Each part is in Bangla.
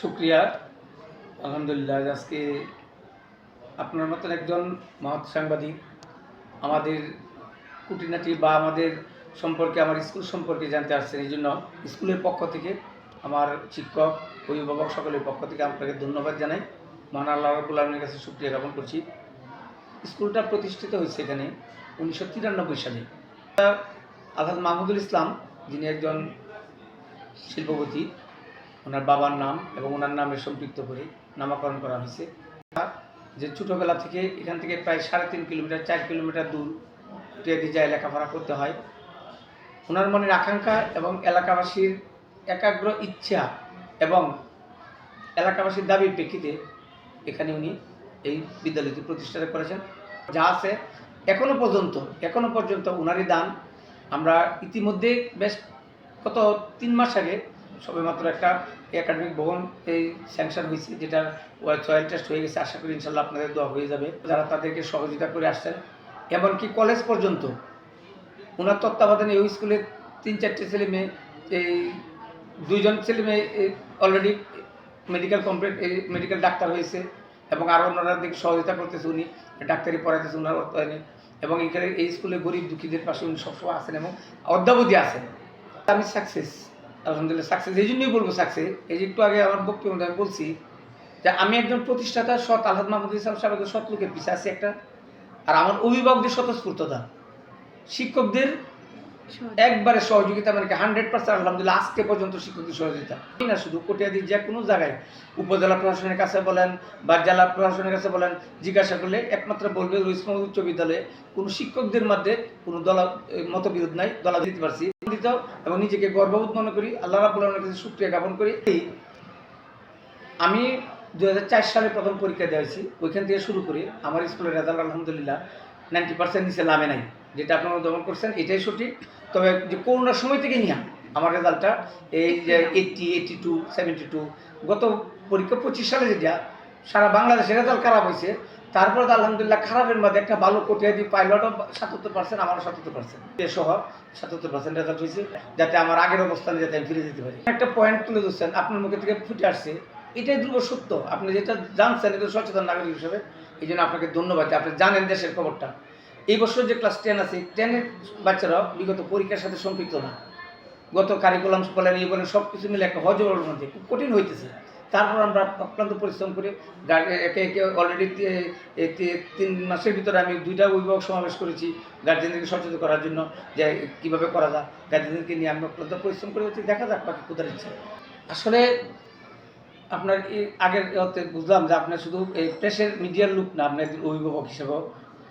শুক্রিয়া। আলহামদুলিল্লাহ আজকে আপনার মতন একজন মহৎ সাংবাদিক আমাদের কুটিনাটি বা আমাদের সম্পর্কে, আমার স্কুল সম্পর্কে জানতে আসছেন। এই জন্য স্কুলের পক্ষ থেকে আমার শিক্ষক, অভিভাবক সকলের পক্ষ থেকে আপনাকে ধন্যবাদ জানাই। মহান আল্লাহ আলমীর কাছে শুক্রিয়া জ্ঞাপন করছি। স্কুলটা প্রতিষ্ঠিত হয়েছে এখানে উনিশশো তিরানব্বই সালে। আলহাজ মাহমুদুল ইসলাম, যিনি একজন শিল্পপতি ওনার বাবার নাম এবং ওনার নামে সম্পৃক্ত করে নামকরণ করা হয়েছে। যে ছোটোবেলা থেকে এখান থেকে প্রায় সাড়ে তিন কিলোমিটার, চার কিলোমিটার দূর টিয়াদি যায় লেখাপড়া করতে হয়। ওনার মনের আকাঙ্ক্ষা এবং এলাকাবাসীর একাগ্র ইচ্ছা এবং এলাকাবাসীর দাবির প্রেক্ষিতে এখানে উনি এই বিদ্যালয়টি প্রতিষ্ঠা করেছেন। যা আছে এখনও পর্যন্ত এখনও পর্যন্ত ওনারই দান। আমরা ইতিমধ্যে বেশ গত তিন মাস আগে সবেমাত্র একটা একাডেমিক ভবন এই স্যাংশন হয়েছে যেটা সয়েল টেস্ট হয়ে গেছে। আশা করি ইনশাল্লাহ আপনাদের দোয়া হয়ে যাবে। যারা তাদেরকে সহযোগিতা করে আসছেন, এমনকি কলেজ পর্যন্ত। ওনার তত্ত্বাবধানে ওই স্কুলে তিন চারটে ছেলে মেয়ে, এই দুইজন ছেলে মেয়ে already medical complete medical doctor হয়েছে এবং আরও ওনারা দিকে সহযোগিতা করতেছে উনি, ডাক্তারি পড়াইতেছে ওনার অর্থায়নে এবং এখানে এই স্কুলে গরিব দুঃখীদের পাশে উনি সবসময় আছেন এবং অদ্যাবধি আছেন। আমি সাকসেস আলহামদুলিল্লাহ সাকসেস এই জন্যই বলব সাকসেস এই যে একটু আগে আমার বক্তব্য আমি বলছি যে আমি একজন প্রতিষ্ঠাতা, সৎ আলহাদ মাহমুদ ইসলাম সাহেবের সৎ লোকের পিছিয়ে আছি একটা। আর আমার অভিভাবকদের স্বতঃস্ফূর্ততা। শিক্ষকদের একবারে সহযোগিতা মানে হান্ড্রেড পার্সেন্ট আলহামদুলিল্লাহ, আজকে পর্যন্ত শিক্ষকদের সহযোগিতা না? শুধু কটিয়াদির যে কোনো জায়গায় উপজেলা প্রশাসনের কাছে বলেন বা জেলা প্রশাসনের কাছে বলেন, জিজ্ঞাসা করলে একমাত্র বলবে রইসমা উচ্চ বিদ্যালয়ে কোনো শিক্ষকদের মধ্যে কোনো দলা মতবিরোধ নাই, দলা দিতে পারছি। দিত এবং নিজেকে গর্ববোধ মনে করি, আল্লাহ রাবুল আলমের কাছে সুক্রিয়া জ্ঞাপন করি। আমি দু হাজার চার সালে প্রথম পরীক্ষা দিয়েছি, ওইখান থেকে শুরু করে আমার স্কুলের রেজাল্ট আলহামদুলিল্লাহ নাইনটি পার্সেন্ট নিচে নামে নাই। যেটা আপনারা দমন করছেন, এটাই সঠিক। তবে যে করোনার সময় থেকে নিয়ে আমার রেজাল্টটা, এই যে eighty eighty two seventy two গত পরীক্ষা পঁচিশ সালে যেটা, সারা বাংলাদেশের রেজাল্ট খারাপ হয়েছে। তারপরে তো আলহামদুলিল্লাহ খারাপের মধ্যে একটা ভালো কোটিয়া দিয়ে পাইলটও সাতাত্তর পার্সেন্ট আমারও সাতাত্তর পার্সেন্ট সহ সাতাত্তর পার্সেন্ট রেজাল্ট হয়েছে, যাতে আমার আগের অবস্থানে যাতে আমি ফিরে যেতে পারি। একটা পয়েন্ট তুলে ধরছেন, আপনার মুখে থেকে ফুটে আসছে, এটাই ধ্রুব সত্য। আপনি যেটা জানছেন, এটা সচেতন নাগরিক হিসেবে, এই জন্য আপনাকে ধন্যবাদ। আপনি জানেন দেশের খবরটা। এই বছর যে ক্লাস টেন আছে টেনের বাচ্চারাও বিগত পরীক্ষার সাথে সম্পৃক্ত না। গত কারিকুলাম বলেন এই বলেন সব কিছু মিলে একটা হজবরের মধ্যে খুব কঠিন হইতেছে। তারপর আমরা অক্লান্ত পরিশ্রম করে একে একে অলরেডি তিন মাসের ভিতরে আমি দুইটা অভিভাবক সমাবেশ করেছি গার্জেনদেরকে সচেতন করার জন্য, যে কীভাবে করা যায়। গার্জেনদেরকে নিয়ে আমি অক্লান্ত পরিশ্রম করে হচ্ছে দেখা যাক বাকি কোথায় ইচ্ছে আসলে আপনার আগের বুঝলাম যে আপনার শুধু এই প্রেসের মিডিয়ার লুক না, আপনার অভিভাবক হিসেবেও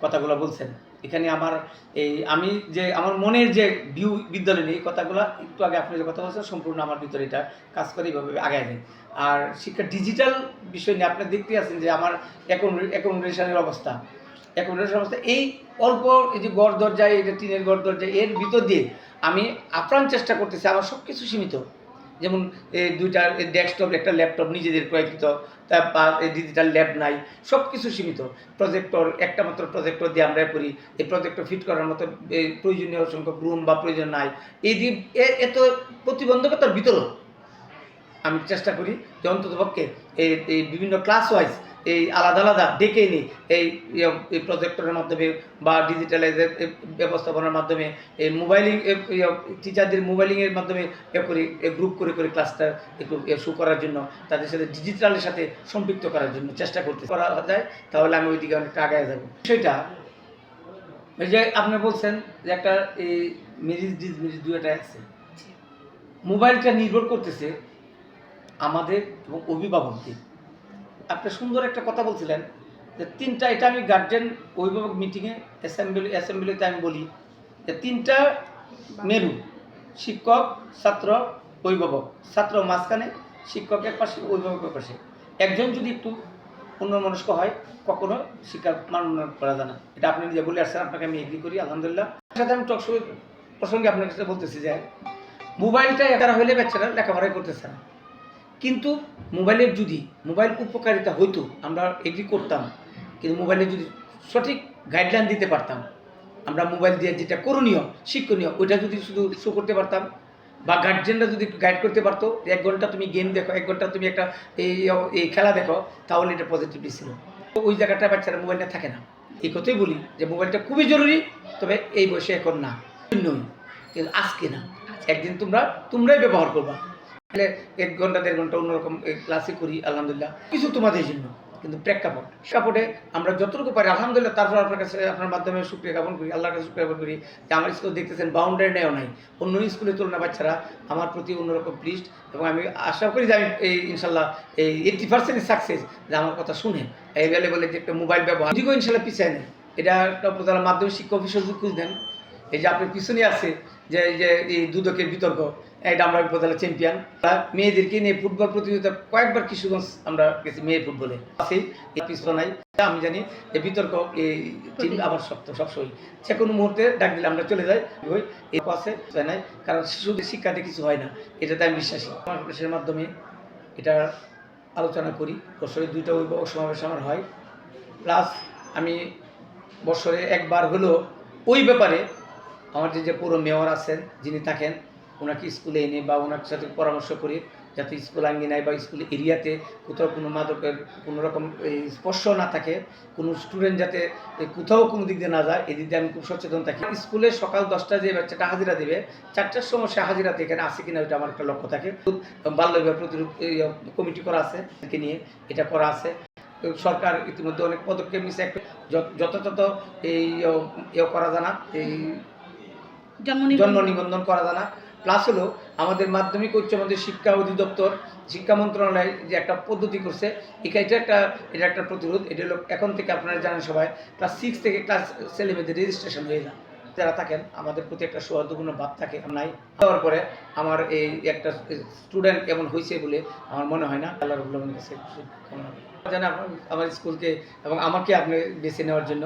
কথাগুলো বলছেন। এখানে আমার এই, আমি যে, আমার মনের যে ভিউ বিদ্যালয় নেই কথাগুলো একটু আগে আপনি যে কথা বলছেন, সম্পূর্ণ আমার ভিতরে এটা কাজ করে এইভাবে আগায় নেই। আর শিক্ষা ডিজিটাল বিষয় নিয়ে আপনি দেখতে আছেন যে আমার অ্যাকোমোডেশনের অবস্থা। অ্যাকোমোডেশন অবস্থা, এই অল্প এই যে গড় দরজায় যে টিনের গড় দরজায়, এর ভিতর দিয়ে আমি আপ্রাণ চেষ্টা করতেছি, আমার সব কিছু সীমিত। যেমন দুইটা ডেস্কটপ, একটা ল্যাপটপ নিজেদের প্রয়োজিত তার ডিজিটাল ল্যাব নাই সব কিছু সীমিত। প্রজেক্টর একটা মাত্র প্রজেক্টর দিয়ে আমরা করি এই প্রজেক্টর ফিট করার মতো প্রয়োজনীয় সংখ্যক রুম বা প্রয়োজন নাই। এই এত প্রতিবন্ধকতার ভিতরেও আমি চেষ্টা করি যে অন্তত পক্ষে এই এই বিভিন্ন ক্লাস ওয়াইজ এই আলাদা আলাদা ডেকে নিই এই ইয়ে, এই প্রজেক্টরের মাধ্যমে বা ডিজিটালাইজের ব্যবস্থাপনার মাধ্যমে এই মোবাইলিং টিচারদের মোবাইলিংয়ের মাধ্যমে এ করি গ্রুপ করে করে ক্লাসটা একটু শু করার জন্য তাদের সাথে ডিজিটালের সাথে সম্পৃক্ত করার জন্য চেষ্টা করতে করা যায় তাহলে আমি ওইদিকে অনেকটা আগায় যাব। সেটা যে আপনি বলছেন যে একটা এই মেরিজ ডিজ মেরিজ দুইটাই আছে মোবাইলটা নির্ভর করতেছে আমাদের এবং অভিভাবকদের। আপনি সুন্দর একটা কথা বলছিলেন যে তিনটা, এটা আমি গার্জেন অভিভাবক মিটিংয়ে অ্যাসেম্বলি অ্যাসেম্বলিতে আমি বলি যে তিনটা মেরু, শিক্ষক, ছাত্র, অভিভাবক। ছাত্র মাঝখানে, শিক্ষকের পাশে, অভিভাবকের পাশে। একজন যদি একটু অন্যমনস্ক হয়, কখনো শিক্ষার মান উন্নয়ন করা যায় না। এটা আপনি নিজে বলে আসছেন, আপনাকে আমি এগ্রি করি, আলহামদুলিল্লাহ। সাথে আমি টক প্রসঙ্গে আপনার কাছে বলতেছি যে, মোবাইলটা একারা হইলে বাচ্চারা লেখাপড়াই করতেছে না। কিন্তু মোবাইলের যদি মোবাইল উপকারিতা হইতো আমরা এগ্রি করতাম কিন্তু মোবাইলে যদি সঠিক গাইডলাইন দিতে পারতাম আমরা মোবাইল দিয়ে যেটা করণীয় শিক্ষণীয় ওইটা যদি শুধু শো করতে পারতাম বা গার্জেনরা যদি গাইড করতে পারতো এক ঘণ্টা তুমি গেম দেখো এক ঘণ্টা তুমি একটা এই এই খেলা দেখো তাহলে এটা পজিটিভলি ছিল। ওই জায়গাটায় বাচ্চারা মোবাইলটা থাকে না। এই কথাই বলি যে মোবাইলটা খুবই জরুরি তবে এই বয়সে এখন না নয় কিন্তু আজকে না। একদিন তোমরা তোমরাই ব্যবহার করবা। তাহলে এক ঘণ্টা, দেড় ঘণ্টা অন্যরকম ক্লাসে করি, আলহামদুলিল্লাহ। কিছু তোমাদের জন্য, কিন্তু প্রেক্ষাপট। প্রেক্ষাপটে আমরা যতটুকু পারি, আলহামদুলিল্লাহ, তারপর আপনার কাছে, আপনার মাধ্যমে সুক্রিয়া জ্ঞাপন করি, আল্লাহর কাছে সুক্রিয়া জ্ঞাপন করি যে আমার স্কুল দেখতেছেন বাউন্ডারি নেও নাই। অন্য স্কুলের তুলনায় বাচ্চারা আমার প্রতি অন্যরকম প্লিস্ট এবং আমি আশা করি যে আমি এই, ইনশাল্লাহ, এই এইট্টি পার্সেন্ট সাকসেস যে আমার কথা শুনে অ্যাভেলেবল যে একটা মোবাইল ব্যবহার দিকেও ইনশাল্লাহ পিছিয়ে নেই। এটা একটা মাধ্যমিক শিক্ষক যদি খুঁজ দেন এই যে আপনার পিছনে আছে, যে এই যে এই দুদকের বিতর্ক, এটা আমরা উপজেলা চ্যাম্পিয়ন মেয়েদেরকে নিয়ে ফুটবল প্রতিযোগিতা কয়েকবার কিশোরগঞ্জ আমরা গেছি মেয়ে ফুটবলে। আছে পিছনে নাই। আমি জানি যে বিতর্ক এই আবার শক্ত সবসময়। যে কোনো মুহূর্তে ডাক দিলে আমরা চলে যাই। ওই এই পাশে নাই। কারণ শিশুদের শিক্ষাতে কিছু হয় না। এটাতে আমি বিশ্বাসী। আমার মাধ্যমে এটা আলোচনা করি। বছরে দুইটা অভিভাবক সমাবেশ আমার হয়। প্লাস আমি বছরে একবার হলেও ওই ব্যাপারে আমার যে যে পুরো মেয়র আছেন, যিনি থাকেন, ওনাকে স্কুলে এনে বা ওনার সাথে পরামর্শ করি, যাতে স্কুল আঙ্গিনায় বা স্কুল এরিয়াতে কোথাও কোনো মাদকের কোনো রকম স্পর্শ না থাকে, কোনো স্টুডেন্ট যাতে কোথাও কোনো দিক দিয়ে না যায়, এদিক দিয়ে আমি খুব সচেতন থাকি। স্কুলে সকাল দশটায় যে বাচ্চাটা হাজিরা দেবে, চারটার সময় সে হাজিরাতে এখানে আসে কিনা ওইটা আমার একটা লক্ষ্য থাকে। বাল্য বিবাহ প্রতিরোধ কমিটি করা আছে নিয়ে এটা করা আছে। সরকার ইতিমধ্যে অনেক পদক্ষেপ নিচ্ছে যথাযথ এই করা জানা এই জন্ম নিবন্ধন। করা জানা প্লাস হলো আমাদের মাধ্যমিক উচ্চ মাধ্যমিক শিক্ষা অধিদপ্তর, শিক্ষা মন্ত্রণালয় যে একটা পদ্ধতি করছে, এটা এটা একটা এটা একটা প্রতিরোধ। এটা হলো এখন থেকে আপনারা জানেন সবাই ক্লাস সিক্স থেকে ক্লাস ছেলেমেয়েদের রেজিস্ট্রেশন হয়ে যায়। যারা থাকেন, আমাদের প্রতি একটা সৌহার্দ্যপূর্ণ ভাব থাকে নাই। হওয়ার পরে আমার এই একটা স্টুডেন্ট এমন হয়েছে বলে আমার মনে হয় না। আল্লাহ রবুল্লাহ কাছে জানেন আমার স্কুলকে এবং আমাকে আপনি বেছে নেওয়ার জন্য।